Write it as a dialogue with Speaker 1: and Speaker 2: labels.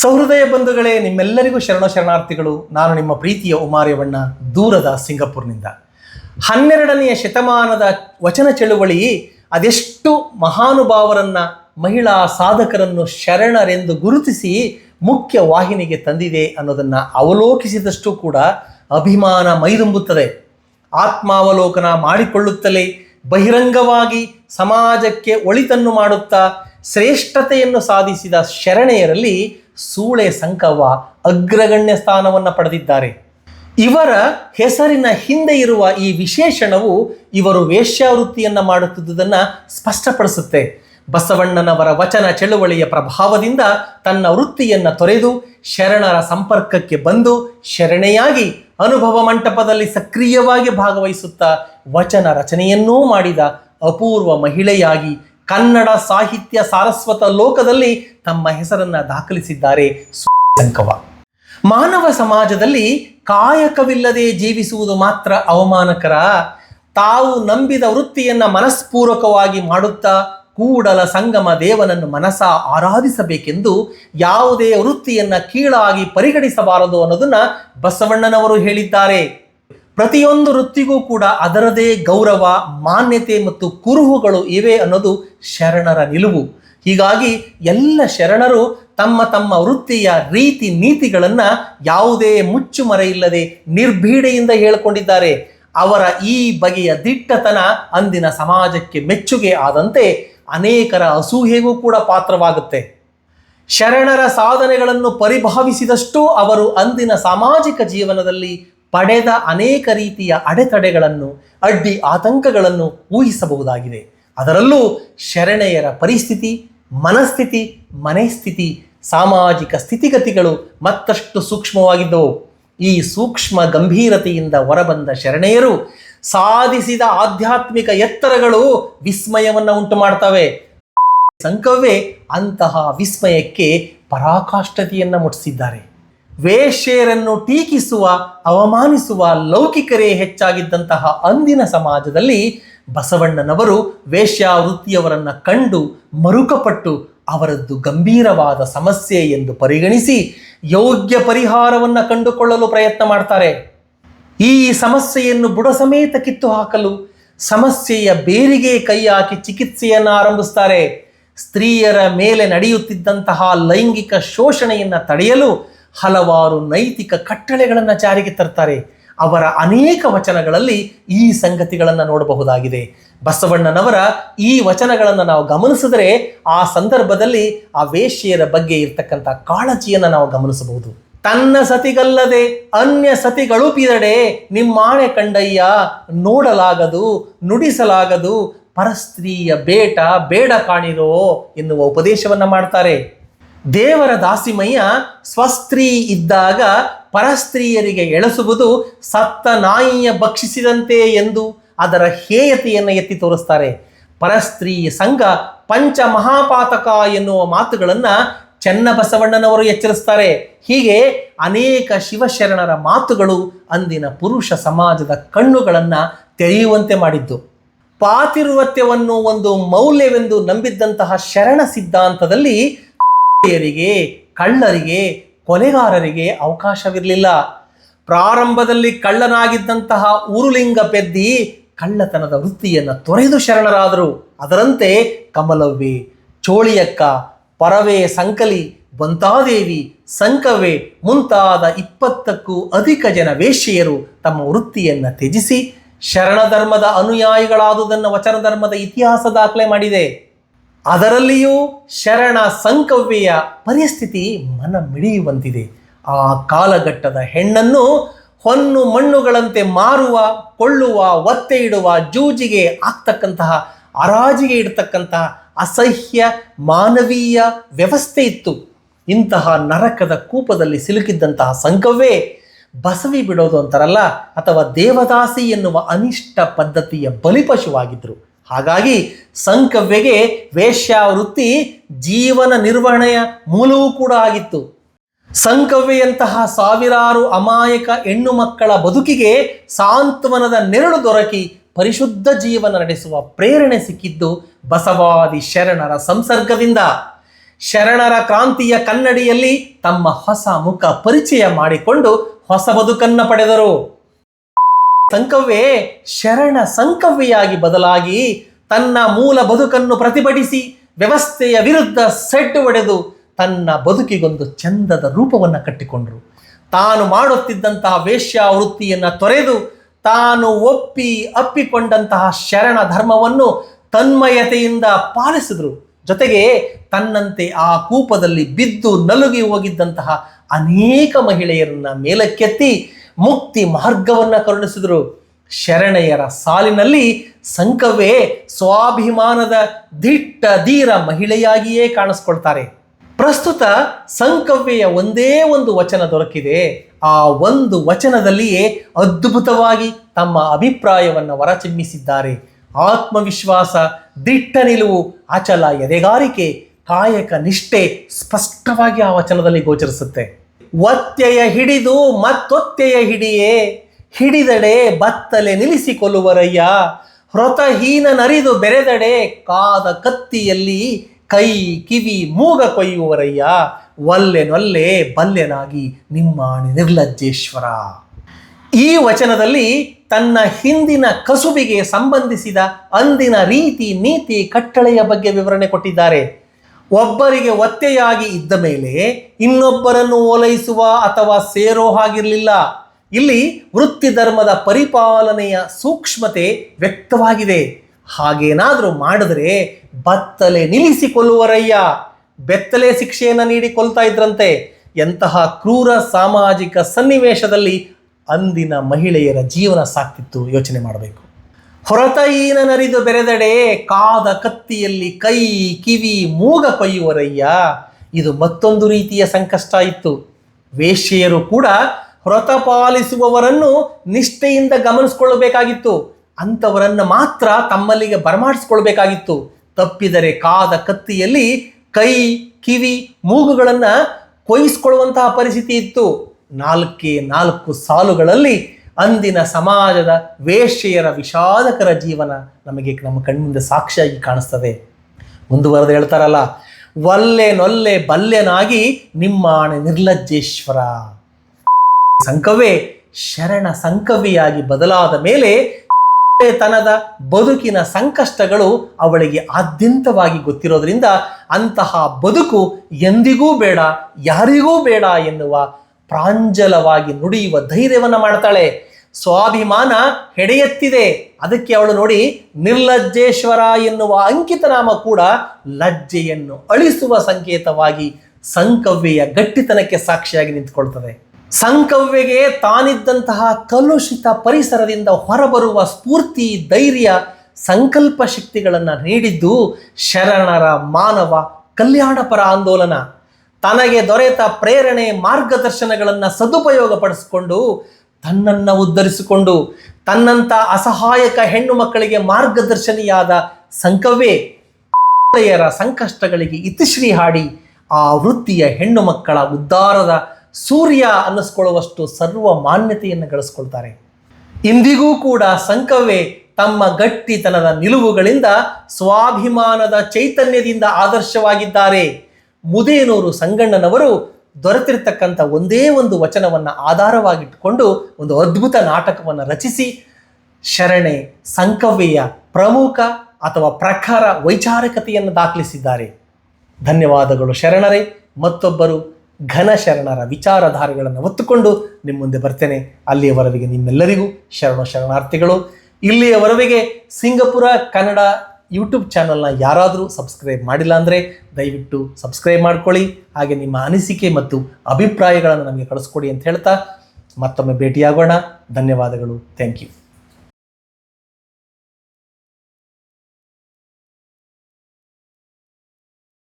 Speaker 1: ಸಹೃದಯ ಬಂಧುಗಳೇ, ನಿಮ್ಮೆಲ್ಲರಿಗೂ ಶರಣ ಶರಣಾರ್ಥಿಗಳು. ನಾನು ನಿಮ್ಮ ಪ್ರೀತಿಯ ಉಮಾರ್ಯವಣ್ಣ ದೂರದ ಸಿಂಗಪುರ್ನಿಂದ. ಹನ್ನೆರಡನೆಯ ಶತಮಾನದ ವಚನ ಚಳುವಳಿ, ಅದೆಷ್ಟು ಮಹಾನುಭಾವರನ್ನ, ಮಹಿಳಾ ಸಾಧಕರನ್ನು ಶರಣರೆಂದು ಗುರುತಿಸಿ ಮುಖ್ಯ ವಾಹಿನಿಗೆ ತಂದಿದೆ ಅನ್ನೋದನ್ನ ಅವಲೋಕಿಸಿದಷ್ಟು ಕೂಡ ಅಭಿಮಾನ ಮೈದುಂಬುತ್ತದೆ. ಆತ್ಮಾವಲೋಕನ ಮಾಡಿಕೊಳ್ಳುತ್ತಲೇ, ಬಹಿರಂಗವಾಗಿ ಸಮಾಜಕ್ಕೆ ಒಳಿತನ್ನು ಮಾಡುತ್ತಾ, ಶ್ರೇಷ್ಠತೆಯನ್ನು ಸಾಧಿಸಿದ ಶರಣೆಯರಲ್ಲಿ ಸೂಳೆ ಸಂಕವ್ವ ಅಗ್ರಗಣ್ಯ ಸ್ಥಾನವನ್ನು ಪಡೆದಿದ್ದಾರೆ. ಇವರ ಹೆಸರಿನ ಹಿಂದೆ ಇರುವ ಈ ವಿಶೇಷಣವು ಇವರು ವೇಶ್ಯಾವೃತ್ತಿಯನ್ನು ಮಾಡುತ್ತಿದ್ದುದನ್ನು ಸ್ಪಷ್ಟಪಡಿಸುತ್ತೆ. ಬಸವಣ್ಣನವರ ವಚನ ಚಳುವಳಿಯ ಪ್ರಭಾವದಿಂದ ತನ್ನ ವೃತ್ತಿಯನ್ನು ತೊರೆದು ಶರಣರ ಸಂಪರ್ಕಕ್ಕೆ ಬಂದು ಶರಣೆಯಾಗಿ ಅನುಭವ ಮಂಟಪದಲ್ಲಿ ಸಕ್ರಿಯವಾಗಿ ಭಾಗವಹಿಸುತ್ತಾ ವಚನ ರಚನೆಯನ್ನೂ ಮಾಡಿದ ಅಪೂರ್ವ ಮಹಿಳೆಯಾಗಿ ಕನ್ನಡ ಸಾಹಿತ್ಯ ಸಾರಸ್ವತ ಲೋಕದಲ್ಲಿ ತಮ್ಮ ಹೆಸರನ್ನ ದಾಖಲಿಸಿದ್ದಾರೆ ಸಂಕವ ಮಾನವ ಸಮಾಜದಲ್ಲಿ ಕಾಯಕವಿಲ್ಲದೆ ಜೀವಿಸುವುದು ಮಾತ್ರ ಅವಮಾನಕರ. ತಾವು ನಂಬಿದ ವೃತ್ತಿಯನ್ನ ಮನಸ್ಪೂರ್ವಕವಾಗಿ ಮಾಡುತ್ತಾ ಕೂಡಲ ಸಂಗಮ ದೇವನನ್ನು ಮನಸ ಆರಾಧಿಸಬೇಕೆಂದು ಯಾವುದೇ ವೃತ್ತಿಯನ್ನ ಕೀಳಾಗಿ ಪರಿಗಣಿಸಬಾರದು ಅನ್ನೋದನ್ನ ಬಸವಣ್ಣನವರು ಹೇಳಿದ್ದಾರೆ. ಪ್ರತಿಯೊಂದು ವೃತ್ತಿಗೂ ಕೂಡ ಅದರದೇ ಗೌರವ, ಮಾನ್ಯತೆ ಮತ್ತು ಕುರುಹುಗಳು ಇವೆ ಅನ್ನೋದು ಶರಣರ ನಿಲುವು. ಹೀಗಾಗಿ ಎಲ್ಲ ಶರಣರು ತಮ್ಮ ತಮ್ಮ ವೃತ್ತಿಯ ರೀತಿ ನೀತಿಗಳನ್ನು ಯಾವುದೇ ಮುಚ್ಚುಮರೆಯಿಲ್ಲದೆ ನಿರ್ಭೀಡೆಯಿಂದ ಹೇಳಿಕೊಂಡಿದ್ದಾರೆ. ಅವರ ಈ ಬಗೆಯ ದಿಟ್ಟತನ ಅಂದಿನ ಸಮಾಜಕ್ಕೆ ಮೆಚ್ಚುಗೆ ಆದಂತೆ ಅನೇಕರ ಅಸೂಹೆಗೂ ಕೂಡ ಪಾತ್ರವಾಗುತ್ತೆ. ಶರಣರ ಸಾಧನೆಗಳನ್ನು ಪರಿಭಾವಿಸಿದಷ್ಟು ಅವರು ಅಂದಿನ ಸಾಮಾಜಿಕ ಜೀವನದಲ್ಲಿ ಪಡೆದ ಅನೇಕ ರೀತಿಯ ಅಡೆತಡೆಗಳನ್ನು, ಅಡ್ಡಿ ಆತಂಕಗಳನ್ನು ಊಹಿಸಬಹುದಾಗಿದೆ. ಅದರಲ್ಲೂ ಶರಣೆಯರ ಪರಿಸ್ಥಿತಿ, ಮನಸ್ಥಿತಿ, ಮನೆಸ್ಥಿತಿ, ಸಾಮಾಜಿಕ ಸ್ಥಿತಿಗತಿಗಳು ಮತ್ತಷ್ಟು ಸೂಕ್ಷ್ಮವಾಗಿದ್ದವು. ಈ ಸೂಕ್ಷ್ಮ ಗಂಭೀರತೆಯಿಂದ ಹೊರಬಂದ ಶರಣೆಯರು ಸಾಧಿಸಿದ ಆಧ್ಯಾತ್ಮಿಕ ಎತ್ತರಗಳು ವಿಸ್ಮಯವನ್ನು ಉಂಟು ಮಾಡ್ತವೆ ಸಂಕವೇ ಅಂತಹ ವಿಸ್ಮಯಕ್ಕೆ ಪರಾಕಾಷ್ಠತೆಯನ್ನು ಮುಟ್ಟಿಸಿದ್ದಾರೆ ವೇಶ್ಯೆಯರನ್ನು ಟೀಕಿಸುವ, ಅವಮಾನಿಸುವ ಲೌಕಿಕರೇ ಹೆಚ್ಚಾಗಿದ್ದಂತಹ ಅಂದಿನ ಸಮಾಜದಲ್ಲಿ ಬಸವಣ್ಣನವರು ವೇಶ್ಯಾವೃತ್ತಿಯವರನ್ನ ಕಂಡು ಮರುಕಪಟ್ಟು ಅವರದ್ದು ಗಂಭೀರವಾದ ಸಮಸ್ಯೆ ಎಂದು ಪರಿಗಣಿಸಿ ಯೋಗ್ಯ ಪರಿಹಾರವನ್ನು ಕಂಡುಕೊಳ್ಳಲು ಪ್ರಯತ್ನ ಮಾಡ್ತಾರೆ. ಈ ಸಮಸ್ಯೆಯನ್ನು ಬುಡ ಸಮೇತ ಕಿತ್ತು ಹಾಕಲು ಸಮಸ್ಯೆಯ ಬೇರಿಗೆ ಕೈ ಹಾಕಿ ಚಿಕಿತ್ಸೆಯನ್ನು ಆರಂಭಿಸ್ತಾರೆ. ಸ್ತ್ರೀಯರ ಮೇಲೆ ನಡೆಯುತ್ತಿದ್ದಂತಹ ಲೈಂಗಿಕ ಶೋಷಣೆಯನ್ನು ತಡೆಯಲು ಹಲವಾರು ನೈತಿಕ ಕಟ್ಟಳೆಗಳನ್ನು ಜಾರಿಗೆ ತರ್ತಾರೆ. ಅವರ ಅನೇಕ ವಚನಗಳಲ್ಲಿ ಈ ಸಂಗತಿಗಳನ್ನು ನೋಡಬಹುದಾಗಿದೆ. ಬಸವಣ್ಣನವರ ಈ ವಚನಗಳನ್ನು ನಾವು ಗಮನಿಸಿದರೆ ಆ ಸಂದರ್ಭದಲ್ಲಿ ಆ ವೇಶ್ಯೆಯರ ಬಗ್ಗೆ ಇರ್ತಕ್ಕಂಥ ಕಾಳಜಿಯನ್ನು ನಾವು ಗಮನಿಸಬಹುದು. ತನ್ನ ಸತಿಗಲ್ಲದೆ ಅನ್ಯ ಸತಿಗಳು ಪಿದಡೆ ನಿಮ್ಮಾಣೆ ಕಂಡಯ್ಯ, ನೋಡಲಾಗದು, ನುಡಿಸಲಾಗದು, ಪರಸ್ತ್ರೀಯ ಬೇಟ, ಬೇಡ ಕಾಣಿರೋ ಎನ್ನುವ ಉಪದೇಶವನ್ನು ಮಾಡ್ತಾರೆ. ದೇವರ ದಾಸಿಮಯ್ಯ ಸ್ವಸ್ತ್ರೀ ಇದ್ದಾಗ ಪರಸ್ತ್ರೀಯರಿಗೆ ಎಳಸುವುದು ಸತ್ತ ನಾಯಿಯ ಭಕ್ಷಿಸಿದಂತೆ ಎಂದು ಅದರ ಹೇಯತೆಯನ್ನು ಎತ್ತಿ ತೋರಿಸ್ತಾರೆ. ಪರಸ್ತ್ರೀಯ ಸಂಘ ಪಂಚ ಮಹಾಪಾತಕ ಎನ್ನುವ ಮಾತುಗಳನ್ನು ಚೆನ್ನಬಸವಣ್ಣನವರು ಎಚ್ಚರಿಸ್ತಾರೆ. ಹೀಗೆ ಅನೇಕ ಶಿವಶರಣರ ಮಾತುಗಳು ಅಂದಿನ ಪುರುಷ ಸಮಾಜದ ಕಣ್ಣುಗಳನ್ನು ತೆರೆಯುವಂತೆ ಮಾಡಿದ್ದು. ಪಾತಿರುವತ್ಯವನ್ನು ಒಂದು ಮೌಲ್ಯವೆಂದು ನಂಬಿದ್ದಂತಹ ಶರಣ ಸಿದ್ಧಾಂತದಲ್ಲಿ ರಿಗೆ ಕಳ್ಳರಿಗೆ, ಕೊಲೆಗಾರರಿಗೆ ಅವಕಾಶವಿರಲಿಲ್ಲ. ಪ್ರಾರಂಭದಲ್ಲಿ ಕಳ್ಳನಾಗಿದ್ದಂತಹ ಉರುಲಿಂಗ ಪೆದ್ದಿ ಕಳ್ಳತನದ ವೃತ್ತಿಯನ್ನು ತೊರೆದು ಶರಣರಾದರು. ಅದರಂತೆ ಕಮಲವ್ವೆ, ಚೋಳಿಯಕ್ಕ, ಪರವೇ, ಸಂಕಲಿ, ಬಂತಾದೇವಿ ಸಂಕವೇ ಮುಂತಾದ ಇಪ್ಪತ್ತಕ್ಕೂ ಅಧಿಕ ಜನ ವೇಶ್ಯೆಯರು ತಮ್ಮ ವೃತ್ತಿಯನ್ನು ತ್ಯಜಿಸಿ ಶರಣ ಧರ್ಮದ ಅನುಯಾಯಿಗಳಾದುದನ್ನು ವಚನ ಧರ್ಮದ ಇತಿಹಾಸ ದಾಖಲೆ ಮಾಡಿದೆ. ಅದರಲ್ಲಿಯೂ ಶರಣ ಸಂಕವ್ಯೆಯ ಪರಿಸ್ಥಿತಿ ಮನ ಮಿಡಿಯುವಂತಿದೆ. ಆ ಕಾಲಘಟ್ಟದ ಹೆಣ್ಣನ್ನು ಹೊನ್ನು ಮಣ್ಣುಗಳಂತೆ ಮಾರುವ, ಕೊಳ್ಳುವ ಒತ್ತೆ ಇಡುವ ಜೂಜಿಗೆ ಆಗ್ತಕ್ಕಂತಹ, ಅರಾಜಿಗೆ ಇಡ್ತಕ್ಕಂತಹ ಅಸಹ್ಯ ಮಾನವೀಯ ವ್ಯವಸ್ಥೆ ಇತ್ತು. ಇಂತಹ ನರಕದ ಕೂಪದಲ್ಲಿ ಸಿಲುಕಿದ್ದಂತಹ ಸಂಕವೇ ಬಸವಿ ಬಿಡೋದು ಅಂತಾರಲ್ಲ, ಅಥವಾ ದೇವದಾಸಿ ಎನ್ನುವ ಅನಿಷ್ಟ ಪದ್ಧತಿಯ ಬಲಿಪಶುವಾಗಿದ್ದರು ಹಾಗಾಗಿ ಸಂಕವ್ಯಗೆ ವೇಶ್ಯಾವೃತ್ತಿ ಜೀವನ ನಿರ್ವಹಣೆಯ ಮೂಲವೂ ಕೂಡ ಆಗಿತ್ತು. ಸಂಕವ್ಯೆಯಂತಹ ಸಾವಿರಾರು ಅಮಾಯಕ ಹೆಣ್ಣು ಮಕ್ಕಳ ಬದುಕಿಗೆ ಸಾಂತ್ವನದ ನೆರಳು ದೊರಕಿ ಪರಿಶುದ್ಧ ಜೀವನ ನಡೆಸುವ ಪ್ರೇರಣೆ ಸಿಕ್ಕಿದ್ದು ಬಸವಾದಿ ಶರಣರ ಸಂಸರ್ಗದಿಂದ. ಶರಣರ ಕ್ರಾಂತಿಯ ಕನ್ನಡಿಯಲ್ಲಿ ತಮ್ಮ ಹೊಸ ಮುಖ ಪರಿಚಯ ಮಾಡಿಕೊಂಡು ಹೊಸ ಬದುಕನ್ನು ಪಡೆದರು. ಸಂಕವ್ಯೆ ಶರಣ ಸಂಕವ್ಯಾಗಿ ಬದಲಾಗಿ ತನ್ನ ಮೂಲ ಬದುಕನ್ನು ಪ್ರತಿಭಟಿಸಿ ವ್ಯವಸ್ಥೆಯ ವಿರುದ್ಧ ಸೆಡ್ಡು ಒಡೆದು ತನ್ನ ಬದುಕಿಗೊಂದು ಚಂದದ ರೂಪವನ್ನು ಕಟ್ಟಿಕೊಂಡರು. ತಾನು ಮಾಡುತ್ತಿದ್ದಂತಹ ವೇಶ್ಯಾವೃತ್ತಿಯನ್ನು ತೊರೆದು ತಾನು ಒಪ್ಪಿ ಅಪ್ಪಿಕೊಂಡಂತಹ ಶರಣ ಧರ್ಮವನ್ನು ತನ್ಮಯತೆಯಿಂದ ಪಾಲಿಸಿದರು. ಜೊತೆಗೆ ತನ್ನಂತೆ ಆ ಕೂಪದಲ್ಲಿ ಬಿದ್ದು ನಲುಗಿ ಹೋಗಿದ್ದಂತಹ ಅನೇಕ ಮಹಿಳೆಯರನ್ನ ಮೇಲಕ್ಕೆತ್ತಿ ಮುಕ್ತಿ ಮಾರ್ಗವನ್ನ ಕರುಣಿಸಿದರು. ಶರಣೆಯರ ಸಾಲಿನಲ್ಲಿ ಸಂಕವೇ ಸ್ವಾಭಿಮಾನದ ದಿಟ್ಟ ಧೀರ ಮಹಿಳೆಯಾಗಿಯೇ ಕಾಣಿಸ್ಕೊಳ್ತಾರೆ. ಪ್ರಸ್ತುತ ಸಂಕವ್ಯೆಯ ಒಂದೇ ಒಂದು ವಚನ ದೊರಕಿದೆ. ಆ ಒಂದು ವಚನದಲ್ಲಿಯೇ ಅದ್ಭುತವಾಗಿ ತಮ್ಮ ಅಭಿಪ್ರಾಯವನ್ನು ವರಚಿಮ್ಮಿಸಿದ್ದಾರೆ ಆತ್ಮವಿಶ್ವಾಸ, ದಿಟ್ಟ ನಿಲುವು, ಅಚಲ ಎದೆಗಾರಿಕೆ, ಕಾಯಕ ನಿಷ್ಠೆ ಸ್ಪಷ್ಟವಾಗಿ ಆ ವಚನದಲ್ಲಿ ಗೋಚರಿಸುತ್ತೆ. ಒತ್ತೆಯ ಹಿಡಿದು ಮತ್ತೊತ್ತೆಯ ಹಿಡಿಯೇ, ಹಿಡಿದಡೆ ಬತ್ತಲೆ ನಿಲ್ಲಿಸಿಕೊಳ್ಳುವರಯ್ಯ ಹೃತಹೀನ ನರಿದು ಬೆರೆದಡೆ ಕಾದ ಕತ್ತಿಯಲ್ಲಿ ಕೈ ಕಿವಿ ಮೂಗ ಕೊಯ್ಯುವರಯ್ಯ. ಒಲ್ಲೆನೊಲ್ಲೆ ಬಲ್ಲೆನಾಗಿ ನಿಮ್ಮಾಣಿ ನಿರ್ಲಜ್ಜೇಶ್ವರ. ಈ ವಚನದಲ್ಲಿ ತನ್ನ ಹಿಂದಿನ ಕಸುಬಿಗೆ ಸಂಬಂಧಿಸಿದ ಅಂದಿನ ರೀತಿ ನೀತಿ ಕಟ್ಟಳೆಯ ಬಗ್ಗೆ ವಿವರಣೆ ಕೊಟ್ಟಿದ್ದಾರೆ. ಒಬ್ಬರಿಗೆ ಒತ್ತೆಯಾಗಿ ಇದ್ದ ಮೇಲೆ ಇನ್ನೊಬ್ಬರನ್ನು ಓಲೈಸುವ ಅಥವಾ ಸೇರೋ ಹಾಗಿರಲಿಲ್ಲ. ಇಲ್ಲಿ ವೃತ್ತಿ ಧರ್ಮದ ಪರಿಪಾಲನೆಯ ಸೂಕ್ಷ್ಮತೆ ವ್ಯಕ್ತವಾಗಿದೆ. ಹಾಗೇನಾದರೂ ಮಾಡಿದ್ರೆ ಬತ್ತಲೆ ನಿಲ್ಲಿಸಿಕೊಳ್ಳುವರಯ್ಯ. ಬೆತ್ತಲೆ ಶಿಕ್ಷೆಯನ್ನು ನೀಡಿ ಕೊಲ್ತಾ ಇದ್ರಂತೆ. ಎಂತಹ ಕ್ರೂರ ಸಾಮಾಜಿಕ ಸನ್ನಿವೇಶದಲ್ಲಿ ಅಂದಿನ ಮಹಿಳೆಯರ ಜೀವನ ಸಾಕ್ತಿತ್ತು ಯೋಚನೆ ಮಾಡಬೇಕು. ಹೊರತೈನ ನರಿದು ಬೆರೆದಡೆ ಕಾದ ಕತ್ತಿಯಲ್ಲಿ ಕೈ ಕಿವಿ ಮೂಗ ಕೊಯ್ಯುವರಯ್ಯ. ಇದು ಮತ್ತೊಂದು ರೀತಿಯ ಸಂಕಷ್ಟ ಇತ್ತು. ವೇಶ್ಯೆಯರು ಕೂಡ ಹೊರತ ಪಾಲಿಸುವವರನ್ನು ನಿಷ್ಠೆಯಿಂದ ಗಮನಿಸಿಕೊಳ್ಳಬೇಕಾಗಿತ್ತು. ಅಂಥವರನ್ನು ಮಾತ್ರ ತಮ್ಮಲ್ಲಿಗೆ ಬರಮಾಡಿಸ್ಕೊಳ್ಬೇಕಾಗಿತ್ತು ತಪ್ಪಿದರೆ ಕಾದ ಕತ್ತಿಯಲ್ಲಿ ಕೈ, ಕಿವಿ, ಮೂಗುಗಳನ್ನು ಕೊಯ್ಸ್ಕೊಳ್ಳುವಂತಹ ಪರಿಸ್ಥಿತಿ ಇತ್ತು. ನಾಲ್ಕೇ ನಾಲ್ಕು ಸಾಲುಗಳಲ್ಲಿ ಅಂದಿನ ಸಮಾಜದ ವೇಶ್ಯೆಯರ ವಿಷಾದಕರ ಜೀವನ ನಮಗೆ ನಮ್ಮ ಕಣ್ಣಿಂದ ಸಾಕ್ಷಿಯಾಗಿ ಕಾಣಿಸ್ತದೆ. ಮುಂದುವರೆದು ಹೇಳ್ತಾರಲ್ಲ ಒಲ್ಲೆ ನೊಲ್ಲೆ ಬಲ್ಲೆನಾಗಿ ನಿಮ್ಮಾಣೆ ನಿರ್ಲಜ್ಜೇಶ್ವರ. ಸಂಕವೇ ಶರಣ ಸಂಕವಿಯಾಗಿ ಬದಲಾದ ಮೇಲೆ ತನದ ಬದುಕಿನ ಸಂಕಷ್ಟಗಳು ಅವಳಿಗೆ ಆದ್ಯಂತವಾಗಿ ಗೊತ್ತಿರೋದ್ರಿಂದ ಅಂತಹ ಬದುಕು ಎಂದಿಗೂ ಬೇಡ, ಯಾರಿಗೂ ಬೇಡ ಎನ್ನುವ ಪ್ರಾಂಜಲವಾಗಿ ನುಡಿಯುವ ಧೈರ್ಯವನ್ನು ಮಾಡ್ತಾಳೆ. ಸ್ವಾಭಿಮಾನ ಹೆಡೆಯತ್ತಿದೆ. ಅದಕ್ಕೆ ಅವಳು ನೋಡಿ, ನಿರ್ಲಜ್ಜೇಶ್ವರ ಎನ್ನುವ ಅಂಕಿತನಾಮ ಕೂಡ ಲಜ್ಜೆಯನ್ನು ಅಳಿಸುವ ಸಂಕೇತವಾಗಿ ಸಂಕವ್ಯೆಯ ಗಟ್ಟಿತನಕ್ಕೆ ಸಾಕ್ಷಿಯಾಗಿ ನಿಂತ್ಕೊಳ್ತದೆ. ಸಂಕವ್ಯೆಗೆ ತಾನಿದ್ದಂತಹ ಕಲುಷಿತ ಪರಿಸರದಿಂದ ಹೊರಬರುವ ಸ್ಫೂರ್ತಿ, ಧೈರ್ಯ, ಸಂಕಲ್ಪ ಶಕ್ತಿಗಳನ್ನು ನೀಡಿದ್ದು ಶರಣರ ಮಾನವ ಕಲ್ಯಾಣಪರ ಆಂದೋಲನ. ತನಗೆ ದೊರೆತ ಪ್ರೇರಣೆ ಮಾರ್ಗದರ್ಶನಗಳನ್ನು ಸದುಪಯೋಗಪಡಿಸಿಕೊಂಡು ತನ್ನನ್ನು ಉದ್ಧರಿಸಿಕೊಂಡು ತನ್ನಂಥ ಅಸಹಾಯಕ ಹೆಣ್ಣು ಮಕ್ಕಳಿಗೆ ಮಾರ್ಗದರ್ಶನಿಯಾದ ಸಂಕವೇ ಸಂಕಷ್ಟಗಳಿಗೆ ಇತಿಶ್ರೀ ಹಾಡಿ ಆ ವೃತ್ತಿಯ ಹೆಣ್ಣು ಮಕ್ಕಳ ಉದ್ಧಾರದ ಸೂರ್ಯ ಅನ್ನಿಸ್ಕೊಳ್ಳುವಷ್ಟು ಸರ್ವ ಮಾನ್ಯತೆಯನ್ನು ಗಳಿಸ್ಕೊಳ್ತಾರೆ. ಇಂದಿಗೂ ಕೂಡ ಸಂಕವೇ ತಮ್ಮ ಗಟ್ಟಿತನದ ನಿಲುವುಗಳಿಂದ ಸ್ವಾಭಿಮಾನದ ಚೈತನ್ಯದಿಂದ ಆದರ್ಶವಾಗಿದ್ದಾರೆ. ಮುದೇನೂರು ಸಂಗಣ್ಣನವರು ದೊರೆತಿರ್ತಕ್ಕಂಥ ಒಂದೇ ಒಂದು ವಚನವನ್ನು ಆಧಾರವಾಗಿಟ್ಟುಕೊಂಡು ಒಂದು ಅದ್ಭುತ ನಾಟಕವನ್ನು ರಚಿಸಿ ಶರಣೆ, ಸಂಕವ್ಯೆಯ ಪ್ರಮುಖ ಅಥವಾ ಪ್ರಖರ ವೈಚಾರಿಕತೆಯನ್ನು ದಾಖಲಿಸಿದ್ದಾರೆ. ಧನ್ಯವಾದಗಳು ಶರಣರೇ. ಮತ್ತೊಬ್ಬರು ಘನ ಶರಣರ ವಿಚಾರಧಾರೆಗಳನ್ನು ಒತ್ತುಕೊಂಡು ನಿಮ್ಮ ಮುಂದೆ ಬರ್ತೇನೆ. ಅಲ್ಲಿಯವರೆಗೆ ನಿಮ್ಮೆಲ್ಲರಿಗೂ ಶರಣ ಶರಣಾರ್ಥಿಗಳು. ಇಲ್ಲಿಯವರೆಗೆ ಸಿಂಗಪುರ, ಕನ್ನಡ ಯೂಟ್ಯೂಬ್ ಚಾನಲ್ನ ಯಾರಾದರೂ ಸಬ್ಸ್ಕ್ರೈಬ್ ಮಾಡಿಲ್ಲ ಅಂದರೆ ದಯವಿಟ್ಟು ಸಬ್ಸ್ಕ್ರೈಬ್ ಮಾಡ್ಕೊಳ್ಳಿ. ಹಾಗೆ ನಿಮ್ಮ ಅನಿಸಿಕೆ ಮತ್ತು ಅಭಿಪ್ರಾಯಗಳನ್ನು ನಮಗೆ ಕಳಿಸ್ಕೊಡಿ ಅಂತ ಹೇಳ್ತಾ ಮತ್ತೊಮ್ಮೆ ಭೇಟಿಯಾಗೋಣ. ಧನ್ಯವಾದಗಳು. Thank you